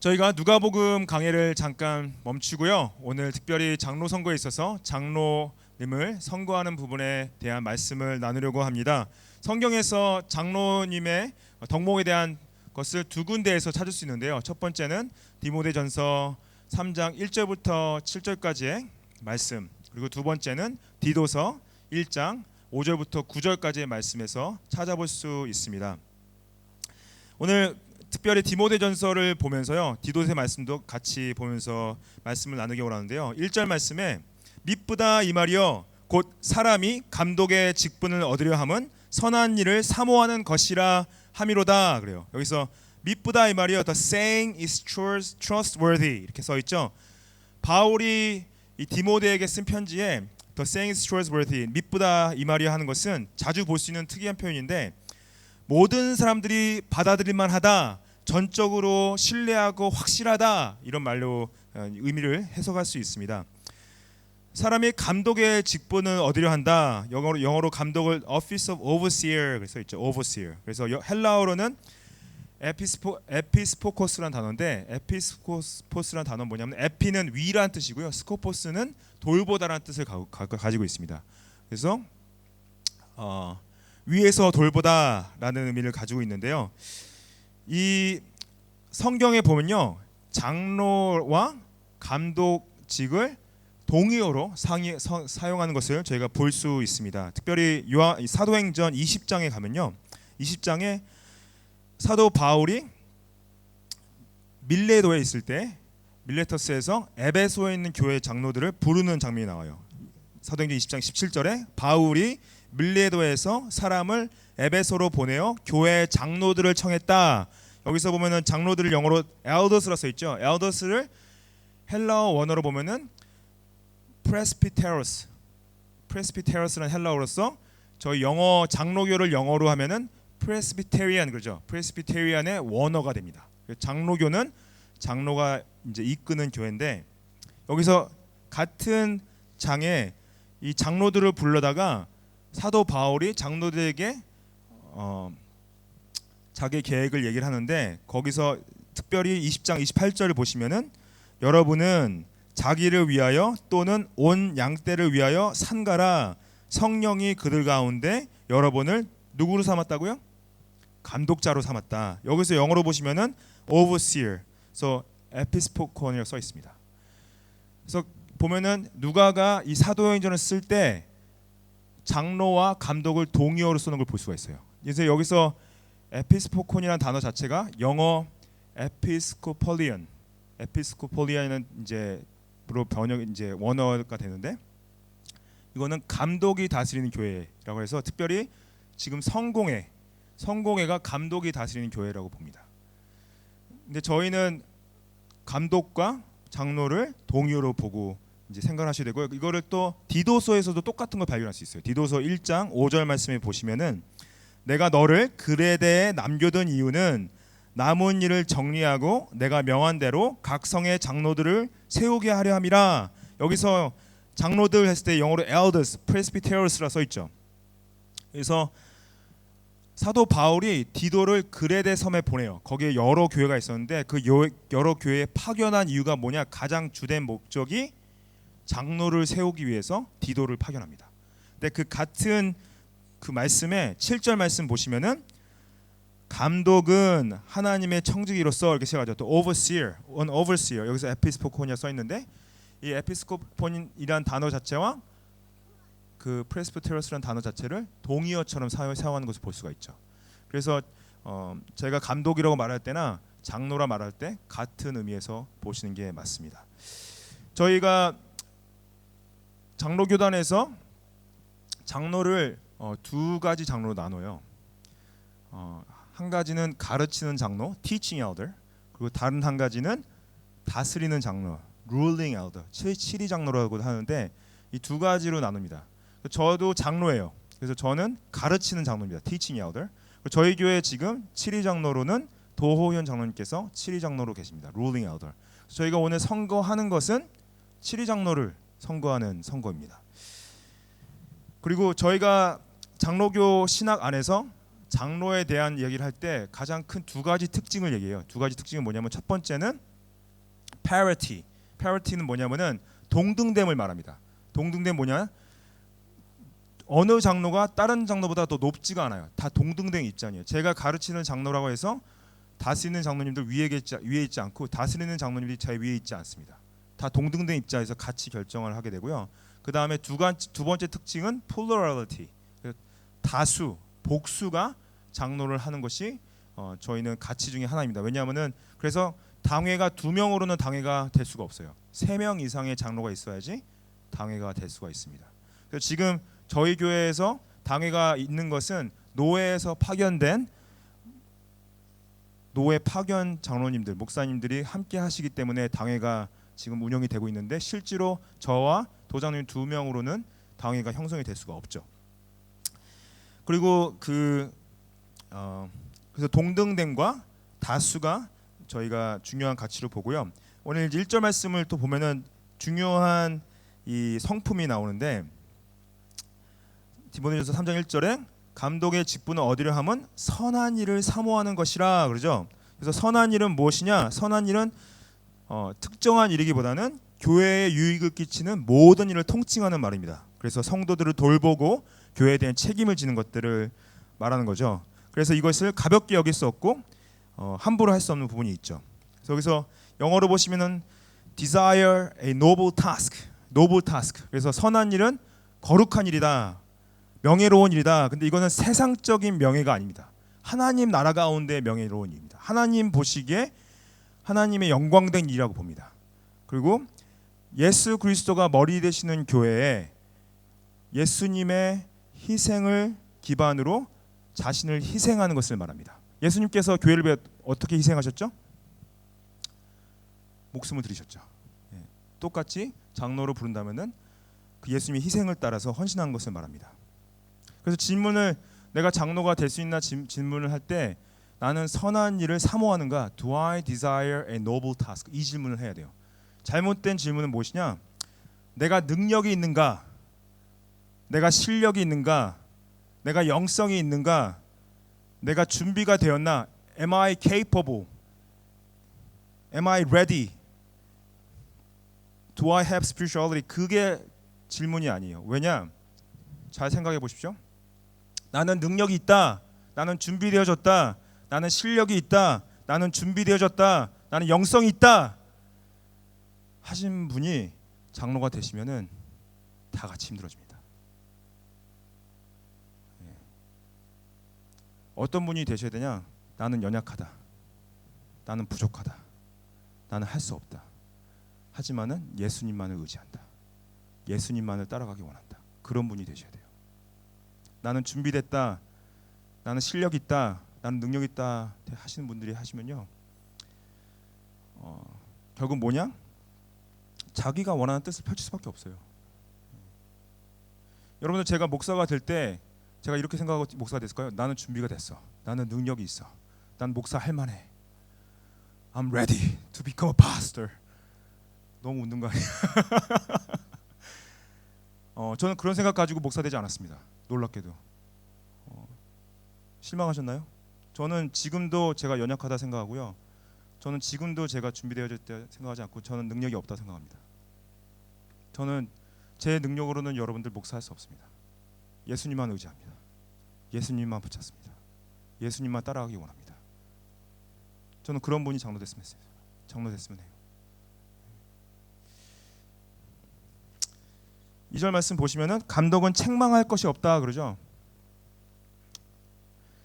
저희가 누가복음 강해를 잠깐 멈추고요. 오늘 특별히 장로 선거에 있어서 장로님을 선거하는 부분에 대한 말씀을 나누려고 합니다. 성경에서 장로님의 덕목에 대한 것을 두 군데에서 찾을 수 있는데요. 첫 번째는 디모데전서 3장 1절부터 7절까지의 말씀. 그리고 두 번째는 디도서 1장 5절부터 9절까지의 말씀에서 찾아볼 수 있습니다. 오늘 특별히 디모데전서를 보면서요. 디도세 말씀도 같이 보면서 말씀을 나누기 원하는데요. 1절 말씀에 미쁘다 이 말이여 곧 사람이 감독의 직분을 얻으려 함은 선한 일을 사모하는 것이라 함이로다 그래요. 여기서 미쁘다 이 말이여 the saying is trustworthy 이렇게 써 있죠. 바울이 이 디모데에게 쓴 편지에 the saying is trustworthy 미쁘다 이 말이여 하는 것은 자주 볼 수 있는 특이한 표현인데 모든 사람들이 받아들일 만하다 전적으로 신뢰하고 확실하다 이런 말로 어, 의미를 해석할 수 있습니다. 사람이 감독의 직분을 얻으려 한다. 영어로 영어로 감독을 office of overseer 그래서 있죠. overseer. 그래서 여- 헬라어로는 에피스포 에피스포코스란 단어인데 에피스코스란 단어는 뭐냐면 에피는 위라는 뜻이고요. 스코포스는 돌보다라는 뜻을 가, 가, 가 지고 있습니다. 그래서 어, 위에서 돌보다라는 의미를 가지고 있는데요. 이 성경에 보면요. 장로와 감독직을 동의어로 상이, 서, 사용하는 것을 저희가 볼 수 있습니다. 특별히 요하, 이 사도행전 20장에 가면요. 20장에 사도 바울이 밀레도에 있을 때 밀레터스에서 에베소에 있는 교회 장로들을 부르는 장면이 나와요. 사도행전 20장 17절에 바울이 밀레도에서 사람을 에베소로 보내어 교회 장로들을 청했다. 여기서 보면은 장로들을 영어로 엘더스라 써 있죠. 엘더스를 헬라어 원어로 보면은 프레스피테러스 프레스피테러스라는 헬라어로서 저희 영어 장로교를 영어로 하면은 프레스비테리안 그러죠. 프레스비테리안의 원어가 됩니다. 장로교는 장로가 이제 이끄는 교회인데 여기서 같은 장에 이 장로들을 불러다가 사도 바울이 장로들에게 어, 자기 계획을 얘기를 하는데 거기서 특별히 20장 28절을 보시면은 여러분은 자기를 위하여 또는 온 양떼를 위하여 산가라 성령이 그들 가운데 여러분을 누구로 삼았다고요? 감독자로 삼았다. 여기서 영어로 보시면은 overseer, so episcopon이라고 써 있습니다. 그래서 보면은 누가가 이 사도행전을 쓸 때 장로와 감독을 동의어로 쓰는 걸 볼 수가 있어요. 그래서 여기서 에피스포콘이라는 단어 자체가 영어 에피스코폴리언, 에피스코폴리언은 이제 로 번역 이제 원어가 되는데 이거는 감독이 다스리는 교회라고 해서 특별히 지금 성공회 성공회가 감독이 다스리는 교회라고 봅니다. 근데 저희는 감독과 장로를 동의어로 보고 이제 생각하셔야 되고요. 이거를 또 디도서에서도 똑같은 걸 발견할 수 있어요. 디도서 1장 5절 말씀에 보시면은 내가 너를 그레데에 남겨둔 이유는 남은 일을 정리하고 내가 명한 대로 각 성의 장로들을 세우게 하려 함이라. 여기서 장로들 했을 때 영어로 elders, presbyterous라 써 있죠. 그래서 사도 바울이 디도를 그레데 섬에 보내요. 거기에 여러 교회가 있었는데 그 여- 여러 교회에 파견한 이유가 뭐냐? 가장 주된 목적이 장로를 세우기 위해서 디도를 파견합니다. 근데 그 같은 그 말씀에 7절 말씀 보시면은 감독은 하나님의 청지기로서 이렇게 시작하죠. 또 overseer, an overseer 여기서 에피스코폰이라 써 있는데 이 에피스코폰이란 단어 자체와 그 프레스비테러스라는 단어 자체를 동의어처럼 사용, 사용하는 것을 볼 수가 있죠. 그래서 어, 제가 감독이라고 말할 때나 장로라 말할 때 같은 의미에서 보시는 게 맞습니다. 저희가 장로 교단에서 장로를 어, 두 가지 장로로 나눠요. 어, 한 가지는 가르치는 장로, teaching elder, 그리고 다른 한 가지는 다스리는 장로, ruling elder, 칠- 칠위 장로라고 하는데 이 두 가지로 나눕니다. 저도 장로예요. 그래서 저는 가르치는 장로입니다. teaching elder. 저희 교회 지금 칠위 장로로는 도호현 장로님께서 칠위 장로로 계십니다. ruling elder. 저희가 오늘 선거하는 것은 칠위 장로를 선거하는 선거입니다. 그리고 저희가 장로교 신학 안에서 장로에 대한 얘기를 할 때 가장 큰 두 가지 특징을 얘기해요. 두 가지 특징은 뭐냐면 첫 번째는 parity. parity는 뭐냐면은 동등됨을 말합니다. 동등됨 뭐냐? 어느 장로가 다른 장로보다 더 높지가 않아요. 다 동등된 입장이에요. 제가 가르치는 장로라고 해서 다스리는 장로님들 위에 있지, 위에 있지 않고 다스리는 장로님들이 제 위에 있지 않습니다. 다 동등된 입장에서 같이 결정을 하게 되고요. 그 다음에 두, 간, 두 번째 특징은 plurality. 다수, 복수가 장로를 하는 것이 어, 저희는 가치 중에 하나입니다. 왜냐하면은 그래서 당회가 두 명으로는 당회가 될 수가 없어요. 세 명 이상의 장로가 있어야지 당회가 될 수가 있습니다. 그래서 지금 저희 교회에서 당회가 있는 것은 노회에서 파견된 노회 파견 장로님들, 목사님들이 함께 하시기 때문에 당회가 지금 운영이 되고 있는데 실제로 저와 도장님 두 명으로는 당회가 형성이 될 수가 없죠. 그리고 그 어, 그래서 동등됨과 다수가 저희가 중요한 가치로 보고요. 오늘 이제 1절 말씀을 또 보면은 중요한 이 성품이 나오는데 디모데전서 3장 1절에 감독의 직분은 어디를 하면 선한 일을 사모하는 것이라 그러죠. 그래서 선한 일은 무엇이냐? 선한 일은 어, 특정한 일이기보다는 교회에 유익을 끼치는 모든 일을 통칭하는 말입니다. 그래서 성도들을 돌보고 교회에 대한 책임을 지는 것들을 말하는 거죠. 그래서 이것을 가볍게 여길 수 없고 어, 함부로 할 수 없는 부분이 있죠. 그래서 여기서 영어로 보시면은 desire a noble task, noble task. 그래서 선한 일은 거룩한 일이다, 명예로운 일이다. 근데 이거는 세상적인 명예가 아닙니다. 하나님 나라 가운데 명예로운 일입니다. 하나님 보시기에 하나님의 영광된 일이라고 봅니다. 그리고 예수 그리스도가 머리 되시는 교회에 예수님의 희생을 기반으로 자신을 희생하는 것을 말합니다. 예수님께서 교회를 위해 어떻게 희생하셨죠? 목숨을 드리셨죠. 예. 똑같이 장로로 부른다면은 그 예수님의 희생을 따라서 헌신한 것을 말합니다. 그래서 질문을 내가 장로가 될 수 있나 질, 질문을 할 때 나는 선한 일을 사모하는가? Do I desire a noble task? 이 질문을 해야 돼요. 잘못된 질문은 무엇이냐? 내가 능력이 있는가? 내가 실력이 있는가? 내가 영성이 있는가? 내가 준비가 되었나? Am I capable? Am I ready? Do I have spirituality? 그게 질문이 아니에요. 왜냐? 잘 생각해 보십시오. 나는 능력이 있다. 나는 준비되어졌다. 나는 실력이 있다. 나는 준비되어졌다. 나는 영성이 있다. 하신 분이 장로가 되시면은 다 같이 힘들어집니다. 예. 어떤 분이 되셔야 되냐? 나는 연약하다. 나는 부족하다. 나는 할 수 없다. 하지만은 예수님만을 의지한다. 예수님만을 따라가기 원한다. 그런 분이 되셔야 돼요. 나는 준비됐다. 나는 실력 있다. 나는 능력 있다. 하시는 분들이 하시면요. 어, 결국 뭐냐? 자기가 원하는 뜻을 펼칠 수밖에 없어요. 여러분들 제가 목사가 될 때 제가 이렇게 생각하고 목사가 됐을까요? 나는 준비가 됐어. 나는 능력이 있어. 난 목사 할 만해. I'm ready to become a pastor. 너무 웃는 거 아니야? 어, 저는 그런 생각 가지고 목사 되지 않았습니다. 놀랍게도 어, 실망하셨나요? 저는 지금도 제가 연약하다 생각하고요. 저는 지금도 제가 준비되어졌다 생각하지 않고 저는 능력이 없다 생각합니다. 저는 제 능력으로는 여러분들 목사할 수 없습니다. 예수님만 의지합니다. 예수님만 붙잡습니다. 예수님만 따라가기 원합니다. 저는 그런 분이 장로 됐으면 했어요. 장로 됐으면 해요. 2절 말씀 보시면은 감독은 책망할 것이 없다 그러죠.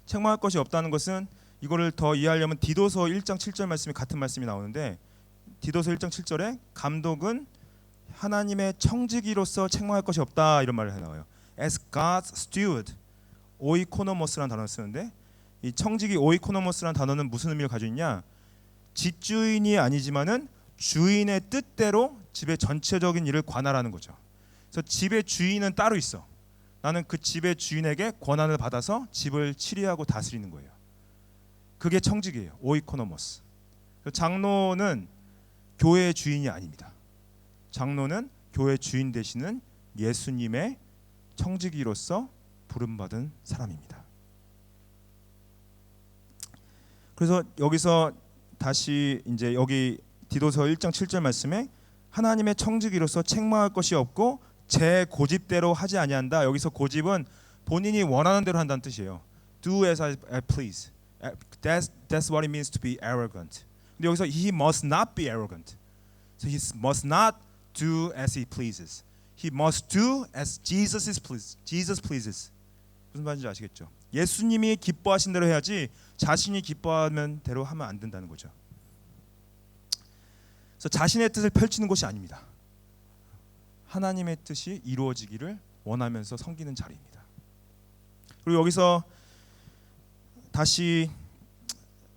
책망할 것이 없다는 것은 이거를 더 이해하려면 디도서 1장 7절 말씀이 같은 말씀이 나오는데 디도서 1장 7절에 감독은 하나님의 청지기로서 책망할 것이 없다 이런 말을 해 나와요. As God's steward, 오이코노모스라는 단어를 쓰는데 이 청지기 오이코노모스라는 단어는 무슨 의미를 가지고 있냐? 집주인이 아니지만은 주인의 뜻대로 집의 전체적인 일을 관할하는 거죠. 그래서 집의 주인은 따로 있어. 나는 그 집의 주인에게 권한을 받아서 집을 치리하고 다스리는 거예요. 그게 청직이에요. 오이코노모스. 장로는 교회의 주인이 아닙니다. 장로는 교회 주인 되시는 예수님의 청지기로서 부름받은 사람입니다. 그래서 여기서 다시 이제 여기 디도서 1장 7절 말씀에 하나님의 청지기로서 책망할 것이 없고 제 고집대로 하지 아니한다. 여기서 고집은 본인이 원하는 대로 한다는 뜻이에요. Do as I, please. That's that's what it means to be arrogant. 근데 여기서 he must not be arrogant. So he must not do as he pleases. He must do as Jesus is please. Jesus pleases. 무슨 말인지 아시겠죠? 예수님이 기뻐하신 대로 해야지 자신이 기뻐하면 대로 하면 안 된다는 거죠. 그래서 자신의 뜻을 펼치는 것이 아닙니다. 하나님의 뜻이 이루어지기를 원하면서 섬기는 자리입니다. 그리고 여기서 다시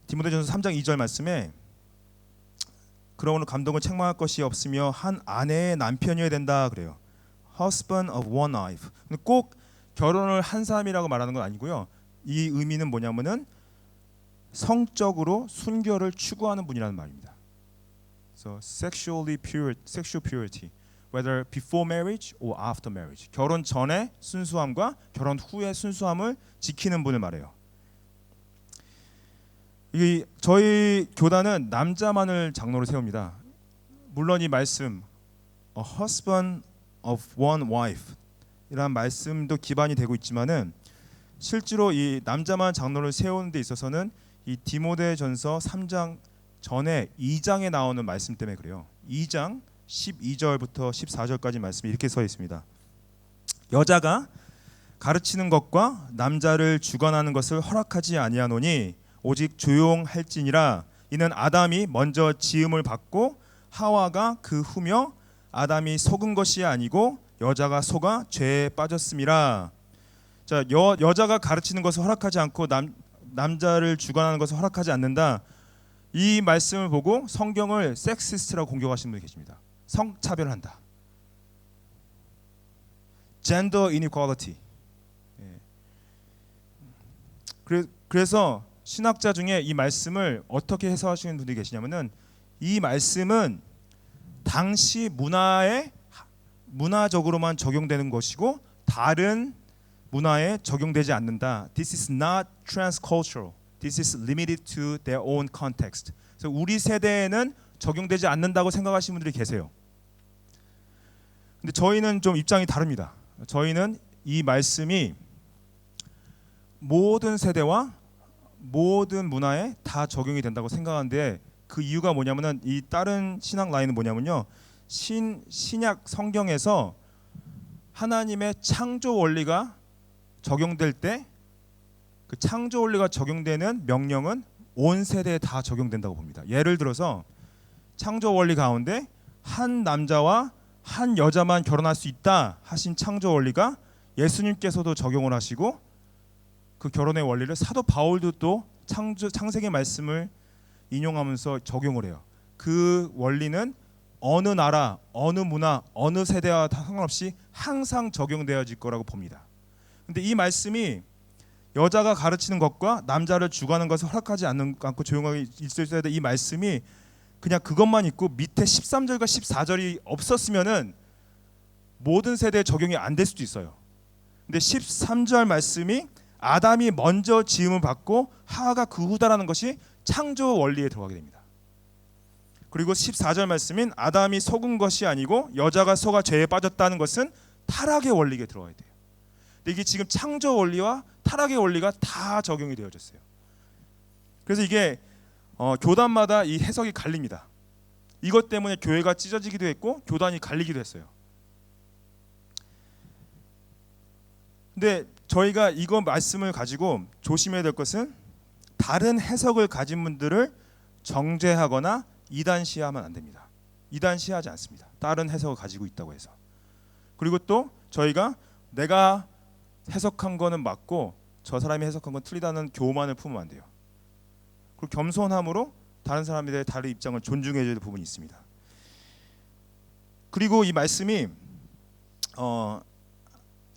디모데전서 3장 2절 말씀에 그러므로 감독은 책망할 것이 없으며 한 아내의 남편이어야 된다 그래요. Husband of one wife. 꼭 결혼을 한 사람이라고 말하는 건 아니고요. 이 의미는 뭐냐면은 성적으로 순결을 추구하는 분이라는 말입니다. So sexually pure, sexual purity, whether before marriage or after marriage. 결혼 전에 순수함과 결혼 후의 순수함을 지키는 분을 말해요. 이 저희 교단은 남자만을 장로로 세웁니다. 물론 이 말씀 a husband of one wife 이라는 말씀도 기반이 되고 있지만은 실제로 이 남자만 장로를 세우는 데 있어서는 이 디모데전서 3장 전에 2장에 나오는 말씀 때문에 그래요. 2장 12절부터 14절까지 말씀이 이렇게 써 있습니다. 여자가 가르치는 것과 남자를 주관하는 것을 허락하지 아니하노니 오직 조용할지니라 이는 아담이 먼저 지음을 받고 하와가 그 후며 아담이 속은 것이 아니고 여자가 속아 죄에 빠졌음이라. 자, 여, 여자가 가르치는 것을 허락하지 않고 남 남자를 주관하는 것을 허락하지 않는다. 이 말씀을 보고 성경을 섹시스트라고 공격하시는 분이 계십니다. 성차별한다. 예. 그래, 그래서 신학자 중에 이 말씀을 어떻게 해석하시는 분들이 계시냐면은 이 말씀은 당시 문화에 문화적으로만 적용되는 것이고 다른 문화에 적용되지 않는다. This is not transcultural. This is limited to their own context. 그래서 우리 세대에는 적용되지 않는다고 생각하시는 분들이 계세요. 근데 저희는 좀 입장이 다릅니다. 저희는 이 말씀이 모든 세대와 모든 문화에 다 적용이 된다고 생각하는데 그 이유가 뭐냐면은 이 다른 신학 라인은 뭐냐면요. 신 신약 성경에서 하나님의 창조 원리가 적용될 때 그 창조 원리가 적용되는 명령은 온 세대에 다 적용된다고 봅니다. 예를 들어서 창조 원리 가운데 한 남자와 한 여자만 결혼할 수 있다 하신 창조 원리가 예수님께서도 적용을 하시고 그 결혼의 원리를 사도 바울도 또 창조 창세기 말씀을 인용하면서 적용을 해요. 그 원리는 어느 나라, 어느 문화, 어느 세대와 상관없이 항상 적용되어질 거라고 봅니다. 근데 이 말씀이 여자가 가르치는 것과 남자를 주관하는 것을 허락하지 않는 않고 조용하게 있어야 돼. 이 말씀이 그냥 그것만 있고 밑에 13절과 14절이 없었으면은 모든 세대에 적용이 안 될 수도 있어요. 근데 13절 말씀이 아담이 먼저 지음을 받고 하하가 그 후다라는 것이 창조 원리에 들어가게 됩니다. 그리고 14절 말씀인 아담이 속은 것이 아니고 여자가 속아 죄에 빠졌다는 것은 타락의 원리에 들어가야 돼요. 이게 지금 창조 원리와 타락의 원리가 다 적용이 되어졌어요. 그래서 이게 어, 교단마다 이 해석이 갈립니다. 이것 때문에 교회가 찢어지기도 했고 교단이 갈리기도 했어요. 근데 저희가 이거 말씀을 가지고 조심해야 될 것은 다른 해석을 가진 분들을 정죄하거나 이단시하면 안 됩니다. 이단시하지 않습니다. 다른 해석을 가지고 있다고 해서. 그리고 또 저희가 내가 해석한 거는 맞고 저 사람이 해석한 건 틀리다는 교만을 품으면 안 돼요. 그리고 겸손함으로 다른 사람에 대해 다른 입장을 존중해야 될 부분이 있습니다. 그리고 이 말씀이 어,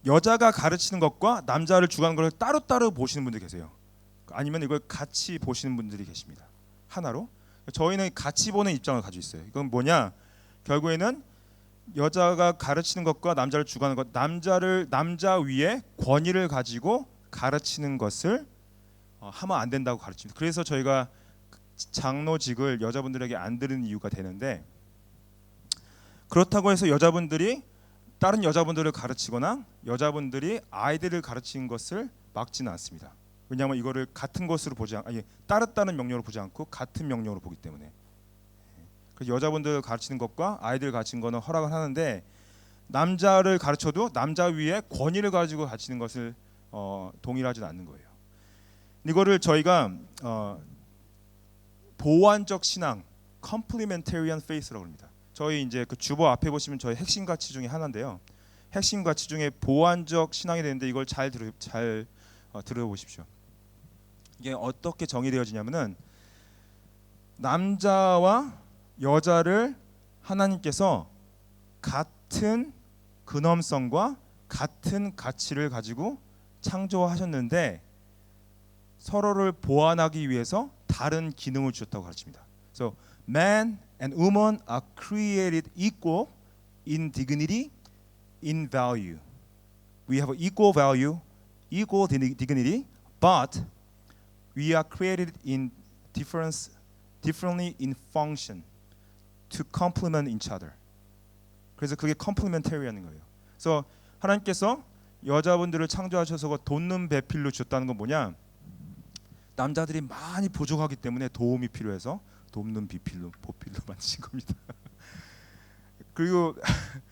여자가 가르치는 것과 남자를 주관하는 것을 따로따로 보시는 분들 계세요. 아니면 이걸 같이 보시는 분들이 계십니다. 하나로 저희는 같이 보는 입장을 가지고 있어요. 이건 뭐냐? 결국에는 여자가 가르치는 것과 남자를 주관하는 것, 남자를 남자 위에 권위를 가지고 가르치는 것을 어, 하면 안 된다고 가르칩니다. 그래서 저희가 장로직을 여자분들에게 안 드리는 이유가 되는데 그렇다고 해서 여자분들이 다른 여자분들을 가르치거나 여자분들이 아이들을 가르치는 것을 막지는 않습니다. 왜냐하면 이거를 같은 것으로 보지 않, 아니 따르다는 명령으로 보지 않고 같은 명령으로 보기 때문에. 그래서 여자분들을 가르치는 것과 아이들 가르치는 거는 허락을 하는데 남자를 가르쳐도 남자 위에 권위를 가지고 가르치는 것을 어, 동일하지는 않는 거예요. 이거를 저희가 어, 보완적 신앙, complementarian faith라고 합니다. 저희 이제 그 주보 앞에 보시면 저희 핵심 가치 중에 하나인데요. 핵심 가치 중에 보완적 신앙이 되는데 이걸 잘 들어 잘 어, 들어보십시오. 이게 어떻게 정의되어지냐면은 남자와 여자를 하나님께서 같은 근엄성과 같은 가치를 가지고 창조하셨는데 서로를 보완하기 위해서 다른 기능을 주셨다고 가르칩니다. So man and woman are created equal in dignity, in value. We have equal value, equal dig- dignity, but we are created in difference, differently in function to complement each other. 그래서 그게 complementarian인 거예요. 그래서 하나님께서 여자분들을 창조하셔서 돕는 배필로 줬다는 건 뭐냐? 남자들이 많이 부족하기 때문에 도움이 필요해서 돕는 비필로 보필로 만드신 겁니다. 그리고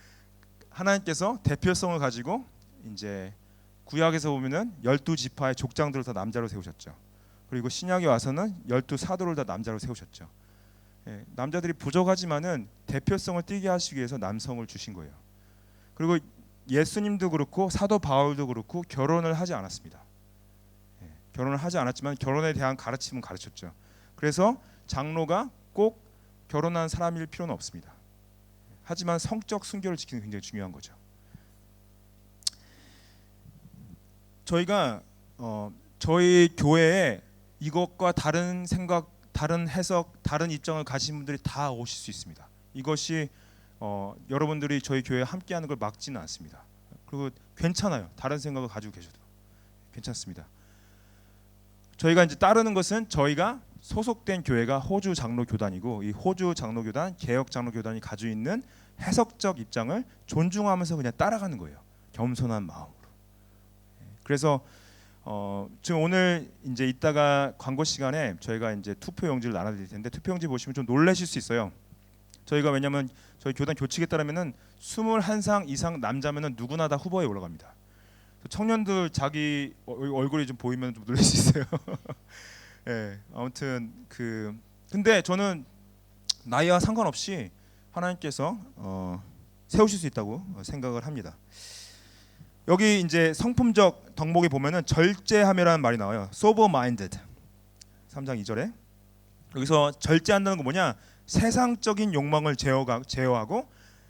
하나님께서 대표성을 가지고 이제 구약에서 보면은 열두 지파의 족장들을 다 남자로 세우셨죠. 그리고 신약에 와서는 열두 사도를 다 남자로 세우셨죠. 예, 남자들이 부족하지만은 대표성을 띠게 하시기 위해서 남성을 주신 거예요. 그리고 예수님도 그렇고 사도 바울도 그렇고 결혼을 하지 않았습니다. 예, 결혼을 하지 않았지만 결혼에 대한 가르침은 가르쳤죠. 그래서 장로가 꼭 결혼한 사람일 필요는 없습니다. 하지만 성적 순결을 지키는 게 굉장히 중요한 거죠. 저희가 어, 저희 교회에 이것과 다른 생각, 다른 해석, 다른 입장을 가진 분들이 다 오실 수 있습니다. 이것이 어, 여러분들이 저희 교회에 함께하는 걸 막지는 않습니다. 그리고 괜찮아요. 다른 생각을 가지고 계셔도 괜찮습니다. 저희가 이제 따르는 것은 저희가 소속된 교회가 호주 장로 교단이고 이 호주 장로 교단, 개혁 장로 교단이 가지고 있는 해석적 입장을 존중하면서 그냥 따라가는 거예요. 겸손한 마음으로. 예, 그래서 어, 지금 오늘 이제 이따가 광고 시간에 저희가 이제 투표 용지를 나눠드릴 텐데 투표 용지 보시면 좀 놀라실 수 있어요. 저희가 왜냐하면 저희 교단 교칙에 따르면은 21상 이상 남자면은 누구나 다 후보에 올라갑니다. 청년들 자기 얼- 얼굴이 좀 보이면 좀 놀랄 수 있어요. 예, 아무튼 그 근데 저는 나이와 상관없이 하나님께서 어, 세우실 수 있다고 생각을 합니다. 여기 이제 성품적 덕목에 보면은 절제함이라는 말이 나와요. sober minded. 3장 2절에 여기서 절제한다는 건 뭐냐? 세상적인 욕망을 제어가, 제어하고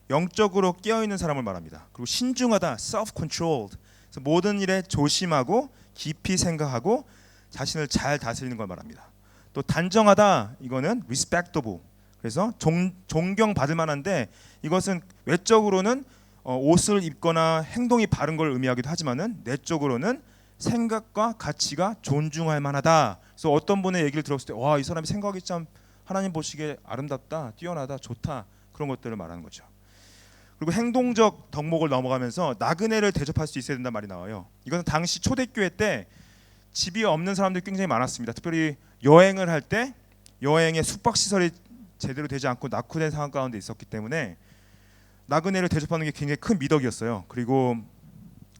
영적으로 깨어 있는 사람을 말합니다. 그리고 신중하다, self controlled. 모든 일에 조심하고 깊이 생각하고 자신을 잘 다스리는 걸 말합니다. 또 단정하다 이거는 respectable. 그래서 종, 존경받을 만한데 이것은 외적으로는 어, 옷을 입거나 행동이 바른 걸 의미하기도 하지만은 내적으로는 생각과 가치가 존중할 만하다. 그래서 어떤 분의 얘기를 들었을 때 와 이 사람이 생각이 참 하나님 보시기에 아름답다, 뛰어나다, 좋다 그런 것들을 말하는 거죠. 그리고 행동적 덕목을 넘어가면서 나그네를 대접할 수 있어야 된다 말이 나와요. 이것은 당시 초대교회 때 집이 없는 사람들이 굉장히 많았습니다. 특별히 여행을 할 때 여행의 숙박 시설이 제대로 되지 않고 낙후된 상황 가운데 있었기 때문에 나그네를 대접하는 게 굉장히 큰 미덕이었어요. 그리고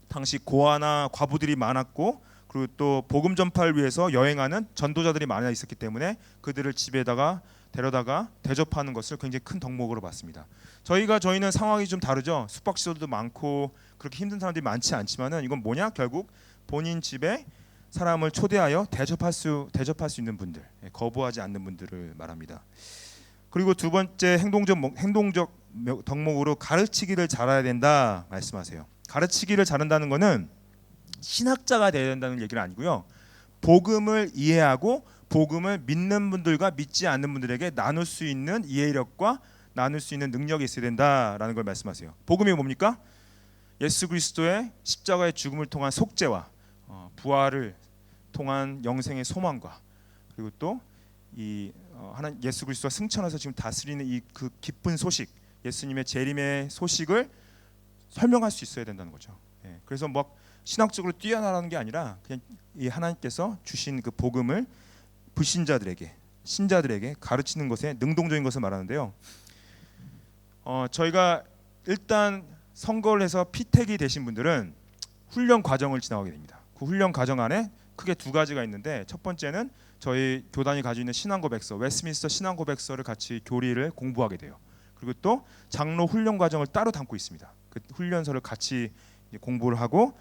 당시 고아나 과부들이 많았고 그리고 또 복음 전파를 위해서 여행하는 전도자들이 많아 있었기 때문에 그들을 집에다가 데려다가 대접하는 것을 굉장히 큰 덕목으로 봤습니다. 저희가 저희는 상황이 좀 다르죠. 숙박 시설도 많고 그렇게 힘든 사람들이 많지 않지만은 이건 뭐냐? 결국 본인 집에 사람을 초대하여 대접할 수 대접할 수 있는 분들, 예, 거부하지 않는 분들을 말합니다. 그리고 두 번째 행동적 목- 행동적 명- 덕목으로 가르치기를 잘해야 된다 말씀하세요. 가르치기를 잘한다는 것은 신학자가 되어야 된다는 얘기는 아니고요. 복음을 이해하고 복음을 믿는 분들과 믿지 않는 분들에게 나눌 수 있는 이해력과 나눌 수 있는 능력이 있어야 된다라는 걸 말씀하세요. 복음이 뭡니까? 예수 그리스도의 십자가의 죽음을 통한 속죄와 어, 부활을 통한 영생의 소망과 그리고 또이 어, 하나님 예수 그리스도가 승천해서 지금 다스리는 이 그 기쁜 소식, 예수님의 재림의 소식을 설명할 수 있어야 된다는 거죠. 예, 그래서 뭐 신학적으로 뛰어나라는 게 아니라 그냥 이 하나님께서 주신 그 복음을 불신자들에게 신자들에게 가르치는 것에 능동적인 것을 말하는데요. 어, 저희가 일단 선거를 해서 피택이 되신 분들은 훈련 과정을 지나가게 됩니다. 그 훈련 과정 안에 크게 두 가지가 있는데 첫 번째는 저희 교단이 가지고 있는 신앙 고백서 웨스민스터 신앙 고백서를 같이 교리를 공부하게 돼요. 그리고 또 장로 훈련 과정을 따로 담고 있습니다. 그 훈련서를 같이 공부를 하고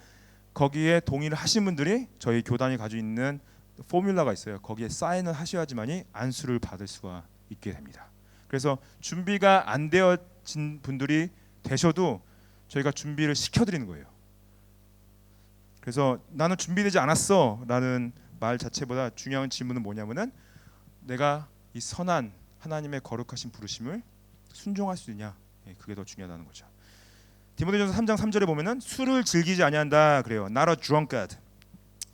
거기에 동의를 하신 분들이 저희 교단이 가지고 있는 포뮬라가 있어요. 거기에 사인을 하셔야지만이 안수를 받을 수가 있게 됩니다. 그래서 준비가 안 되어진 분들이 되셔도 저희가 준비를 시켜드리는 거예요. 그래서 나는 준비되지 않았어라는 말 자체보다 중요한 질문은 뭐냐면은 내가 이 선한 하나님의 거룩하신 부르심을 순종할 수 있냐? 예, 그게 더 중요하다는 거죠. 디모데전서 3장 3절에 보면은 술을 즐기지 아니한다 그래요. Not a drunkard.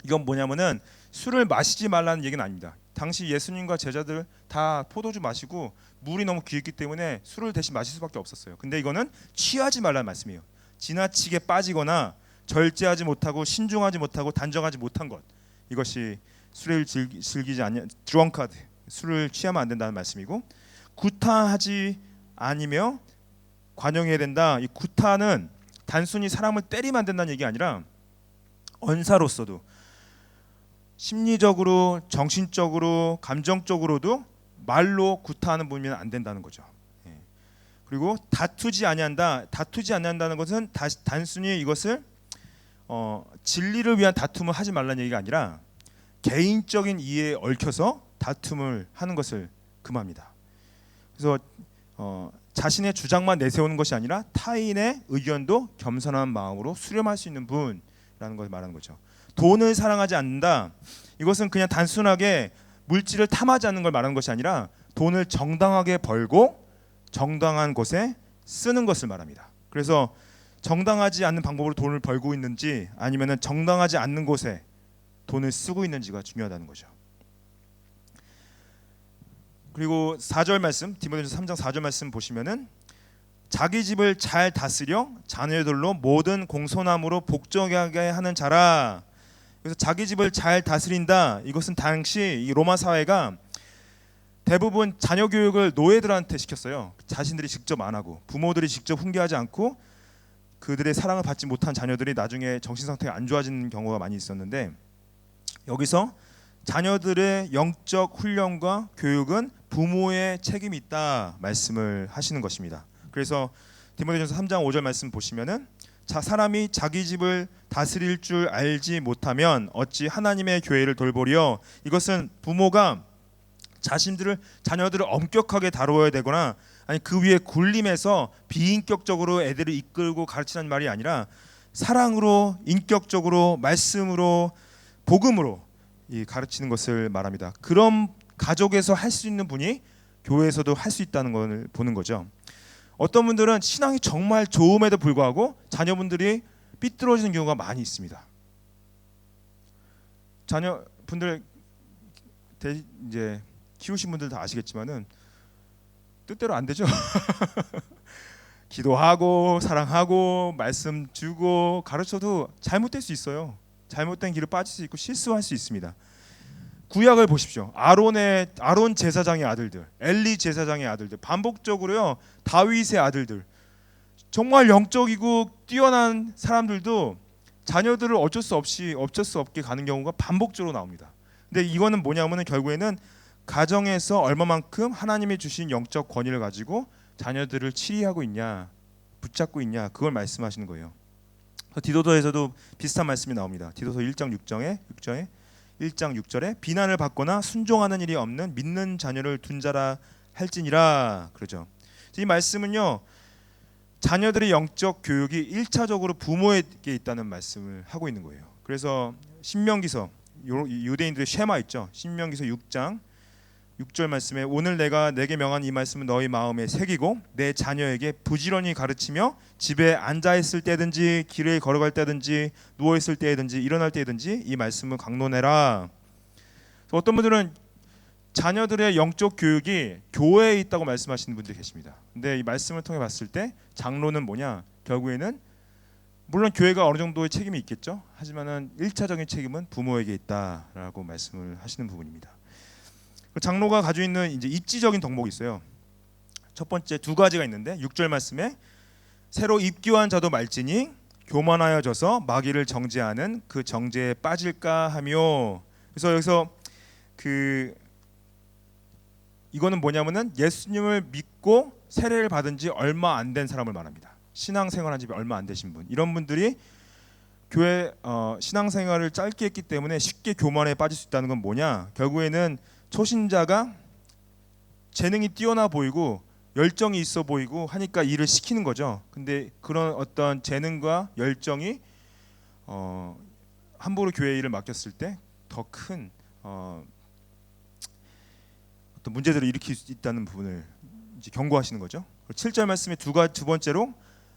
이건 뭐냐면은 술을 마시지 말라는 얘기는 아닙니다. 당시 예수님과 제자들 다 포도주 마시고 물이 너무 귀했기 때문에 술을 대신 마실 수밖에 없었어요. 근데 이거는 취하지 말라는 말씀이에요. 지나치게 빠지거나 절제하지 못하고 신중하지 못하고 단정하지 못한 것 이것이 술을 즐기, 즐기지 않냐 드렁카드 술을 취하면 안 된다는 말씀이고 구타하지 아니며 관용해야 된다. 이 구타는 단순히 사람을 때리면 안 된다는 얘기 아니라 언사로서도 심리적으로 정신적으로 감정적으로도 말로 구타하는 분이면 안 된다는 거죠. 예. 그리고 다투지 아니한다. 다투지 아니한다는 것은 다, 단순히 이것을 어, 진리를 위한 다툼을 하지 말라는 얘기가 아니라 개인적인 이해에 얽혀서 다툼을 하는 것을 금합니다. 그래서 어, 자신의 주장만 내세우는 것이 아니라 타인의 의견도 겸손한 마음으로 수렴할 수 있는 분이라는 걸 말하는 거죠. 돈을 사랑하지 않는다. 이것은 그냥 단순하게 물질을 탐하지 않는 걸 말하는 것이 아니라 돈을 정당하게 벌고 정당한 곳에 쓰는 것을 말합니다. 그래서 정당하지 않는 방법으로 돈을 벌고 있는지 아니면은 정당하지 않는 곳에 돈을 쓰고 있는지가 중요하다는 거죠. 그리고 4절 말씀 디모데전서 3장 4절 말씀 보시면은 자기 집을 잘 다스려 자녀들로 모든 공손함으로 복종하게 하는 자라. 그래서 자기 집을 잘 다스린다. 이것은 당시 이 로마 사회가 대부분 자녀 교육을 노예들한테 시켰어요. 자신들이 직접 안 하고 부모들이 직접 훈계하지 않고 그들의 사랑을 받지 못한 자녀들이 나중에 정신 상태가 안 좋아지는 경우가 많이 있었는데 여기서 자녀들의 영적 훈련과 교육은 부모의 책임이 있다 말씀을 하시는 것입니다. 그래서 디모데전서 3장 5절 말씀 보시면은 자 사람이 자기 집을 다스릴 줄 알지 못하면 어찌 하나님의 교회를 돌보리요 이것은 부모가 자신들을 자녀들을 엄격하게 다루어야 되거나 아니 그 위에 굴림해서 비인격적으로 애들을 이끌고 가르치는 말이 아니라 사랑으로 인격적으로 말씀으로 복음으로 이 가르치는 것을 말합니다. 그런 가족에서 할 수 있는 분이 교회에서도 할 수 있다는 걸 보는 거죠. 어떤 분들은 신앙이 정말 좋음에도 불구하고 자녀분들이 삐뚤어지는 경우가 많이 있습니다. 자녀분들 대, 이제 키우신 분들 다 아시겠지만은 뜻대로 안 되죠. 기도하고 사랑하고 말씀 주고 가르쳐도 잘못될 수 있어요. 잘못된 길을 빠질 수 있고 실수할 수 있습니다. 구약을 보십시오. 아론의 아론 제사장의 아들들, 엘리 제사장의 아들들, 반복적으로요 다윗의 아들들, 정말 영적이고 뛰어난 사람들도 자녀들을 어쩔 수 없이 어쩔 수 없게 가는 경우가 반복적으로 나옵니다. 근데 이거는 뭐냐면은 결국에는 가정에서 얼마만큼 하나님이 주신 영적 권위를 가지고 자녀들을 치리하고 있냐, 붙잡고 있냐 그걸 말씀하시는 거예요. 디도서에서도 비슷한 말씀이 나옵니다. 디도서 1장 6절에 6절에 1장 6절에 비난을 받거나 순종하는 일이 없는 믿는 자녀를 둔 자라 할지니라 그러죠. 이 말씀은요. 자녀들의 영적 교육이 1차적으로 부모에게 있다는 말씀을 하고 있는 거예요. 그래서 신명기서 유대인들의 쉐마 있죠. 신명기서 6장 6절 말씀에 오늘 내가 내게 명한 이 말씀은 너희 마음에 새기고 내 자녀에게 부지런히 가르치며 집에 앉아 있을 때든지 길을 걸어갈 때든지 누워 있을 때든지 일어날 때든지 이 말씀을 강론해라. 어떤 분들은 자녀들의 영적 교육이 교회에 있다고 말씀하시는 분들이 계십니다. 근데 이 말씀을 통해 봤을 때 장로는 뭐냐? 결국에는 물론 교회가 어느 정도의 책임이 있겠죠. 하지만은 일차적인 책임은 부모에게 있다라고 말씀을 하시는 부분입니다. 그 장로가 가지고 있는 이제 입지적인 덕목이 있어요. 첫 번째 두 가지가 있는데 6절 말씀에 새로 입교한 자도 말지니 교만하여 져서 마귀를 정죄하는 그 정죄에 빠질까 하며 그래서 여기서 그 이거는 뭐냐면은 예수님을 믿고 세례를 받은 지 얼마 안 된 사람을 말합니다. 신앙생활한 지 얼마 안 되신 분 이런 분들이 교회 어, 신앙생활을 짧게 했기 때문에 쉽게 교만에 빠질 수 있다는 건 뭐냐 결국에는 초신자가 재능이 뛰어나 보이고 열정이 있어 보이고 하니까 일을 시키는 거죠. 근데 그런 어떤 재능과 열정이 어, 함부로 교회 일을 맡겼을 때 더큰 어, 어떤 문제들을 일으킬 수 있다는 부분을 이제 경고하시는 거죠. 7절 말씀에 두, 가, 두 번째로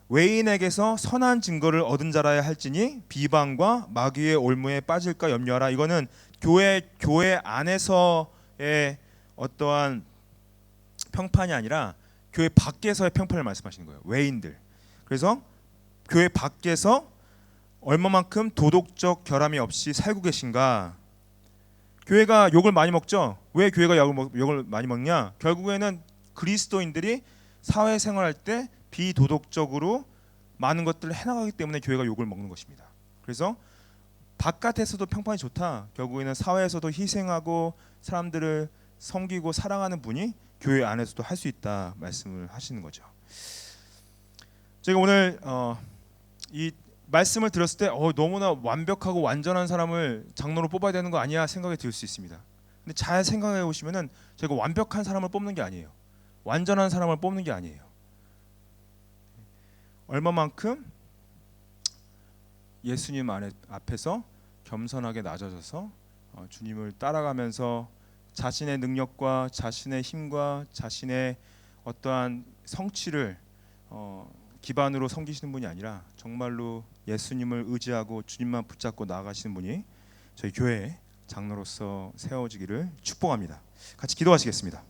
외인에게서 선한 증거를 얻은 자라야 할지니 비방과 마귀의 올무에 빠질까 염려하라. 이거는 교회 교회 안에서 의 어떠한 평판이 아니라 교회 밖에서의 평판을 말씀하시는 거예요. 외인들. 그래서 교회 밖에서 얼마만큼 도덕적 결함이 없이 살고 계신가? 교회가 욕을 많이 먹죠. 왜 교회가 욕을, 먹, 욕을 많이 먹냐? 결국에는 그리스도인들이 사회생활할 때 비도덕적으로 많은 것들을 해나가기 때문에 교회가 욕을 먹는 것입니다. 그래서 바깥에서도 평판이 좋다. 결국에는 사회에서도 희생하고 사람들을 섬기고 사랑하는 분이 교회 안에서도 할 수 있다 말씀을 하시는 거죠. 제가 오늘 어, 이 말씀을 들었을 때 어, 너무나 완벽하고 완전한 사람을 장로로 뽑아야 되는 거 아니야 생각이 들 수 있습니다. 근데 잘 생각해 보시면은 제가 완벽한 사람을 뽑는 게 아니에요. 완전한 사람을 뽑는 게 아니에요. 얼마만큼 예수님 앞에서 겸손하게 낮아져서 어, 주님을 따라가면서 자신의 능력과 자신의 힘과 자신의 어떠한 성취를 어, 기반으로 섬기시는 분이 아니라 정말로 예수님을 의지하고 주님만 붙잡고 나아가시는 분이 저희 교회 장로로서 세워지기를 축복합니다. 같이 기도하시겠습니다.